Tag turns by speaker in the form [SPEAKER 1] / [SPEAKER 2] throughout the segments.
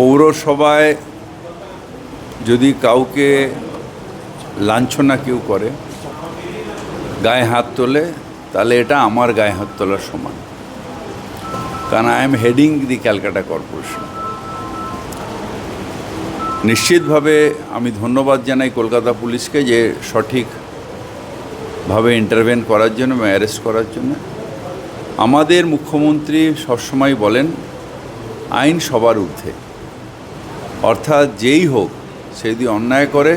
[SPEAKER 1] পৌরসভায় যদি কাউকে লাঞ্ছনা কেউ করে, গায়ে হাত তোলে, তাহলে এটা আমার গায়ে হাত তোলার সমান। কারণ I'm heading the Calcutta corporation নিশ্চিতভাবে আমি ধন্যবাদ জানাই কলকাতা পুলিশকে যে সঠিকভাবে ইন্টারভেন করার জন্য এবং অ্যারেস্ট করার জন্য। আমাদের মুখ্যমন্ত্রী সবসময় বলেন, আইন সবার ঊর্ধ্বে। অর্থাৎ যেই হোক সে যদি অন্যায় করে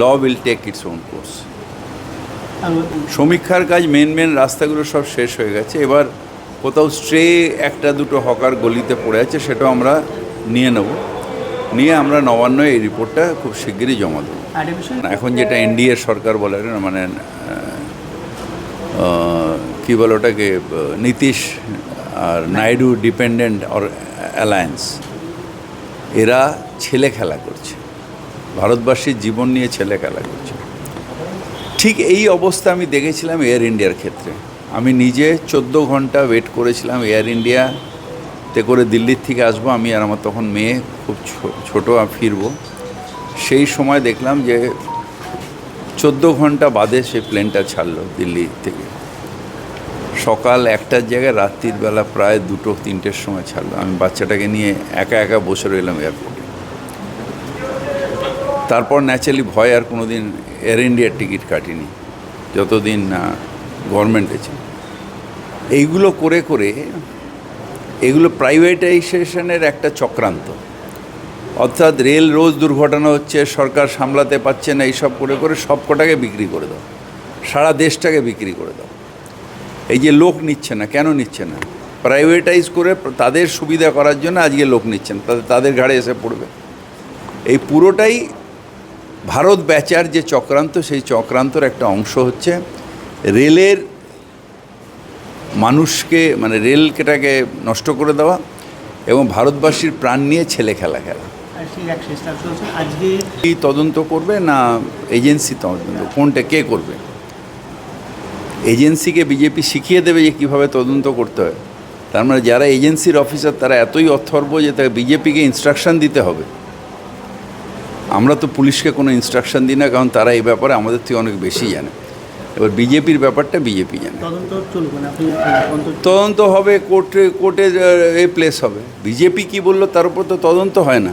[SPEAKER 1] law will take its own course. সমীক্ষার কাজ মেন মেন রাস্তাগুলো সব শেষ হয়ে গেছে। এবার কোথাও স্ট্রে একটা দুটো হকার গলিতে পড়ে আছে সেটাও আমরা নিয়ে নেব। নিয়ে আমরা নবান্ন এই রিপোর্টটা খুব শিগগিরই জমা দেবো। এখন যেটা এনডিএ সরকার বলে না মানে কি বলে ওটাকে নীতিশ আর নাইডু ডিপেন্ডেন্ট অর অ্যালায়েন্স। এরা ছেলে খেলা করছে। ভারতবাসীর জীবন নিয়ে ছেলে খেলা করছে। ঠিক এই অবস্থা আমি দেখেছিলাম এয়ার ইন্ডিয়ার ক্ষেত্রে। আমি নিজে চোদ্দ ঘণ্টা ওয়েট করেছিলাম এয়ার ইন্ডিয়াতে করে দিল্লির থেকে আসব। আমি আর আমার তখন মেয়ে খুব ছোট ফিরবো। সেই সময় দেখলাম যে চোদ্দ ঘণ্টা বাদে সে প্লেনটা ছাড়লো দিল্লি থেকে। সকাল একটার জায়গায়, রাত্রির বেলা প্রায় দুটো, তিনটের সময় ছাড়লো। আমি বাচ্চাটাকে নিয়ে একা একা বসে রইলাম এয়ারপোর্টে তারপর ন্যাচারালি ভয় আর কোনো দিন এয়ার ইন্ডিয়ার টিকিট কাটিনি। যতদিন না গভর্নমেন্টে ছিল। এইগুলো করে করে এগুলো প্রাইভেটাইজেশনের একটা চক্রান্ত। অর্থাৎ রেল রোজ দুর্ঘটনা হচ্ছে, সরকার সামলাতে পারছে না, এইসব করে করে সব কটাকে বিক্রি করে দাও। সারা দেশটাকে বিক্রি করে দাও। এই যে লোক নিচ্ছে না কেন নিচ্ছে না? প্রাইভেটাইজ করে তাদের সুবিধা করার জন্য আজকে লোক নিচ্ছেন তাদের তাদের ঘাড়ে এসে পড়বে। এই পুরোটাই ভারত ব্যাচার যে চক্রান্ত সেই চক্রান্তর একটা অংশ হচ্ছে রেলের মানুষকে মানে রেলকেটাকে নষ্ট করে দেওয়া এবং ভারতবাসীর প্রাণ নিয়ে ছেলে খেলা খেলা।
[SPEAKER 2] আজকে
[SPEAKER 1] তদন্ত করবে না এজেন্সি তদন্ত কোনটা কে করবে? এজেন্সিকে বিজেপি শিখিয়ে দেবে যে কীভাবে তদন্ত করতে হয়। তার মানে যারা এজেন্সির অফিসার তারা এতই অথর্ব যে তাকে বিজেপিকে ইনস্ট্রাকশন দিতে হবে। আমরা তো পুলিশকে কোনো ইনস্ট্রাকশন দিই না কারণ তারা এই ব্যাপারে আমাদের থেকে অনেক বেশি জানে। এবার বিজেপির ব্যাপারটা বিজেপি জানে। তদন্ত হবে কোর্টে কোর্টে এ প্লেস হবে। বিজেপি কি বলল তার উপর তো তদন্ত হয় না।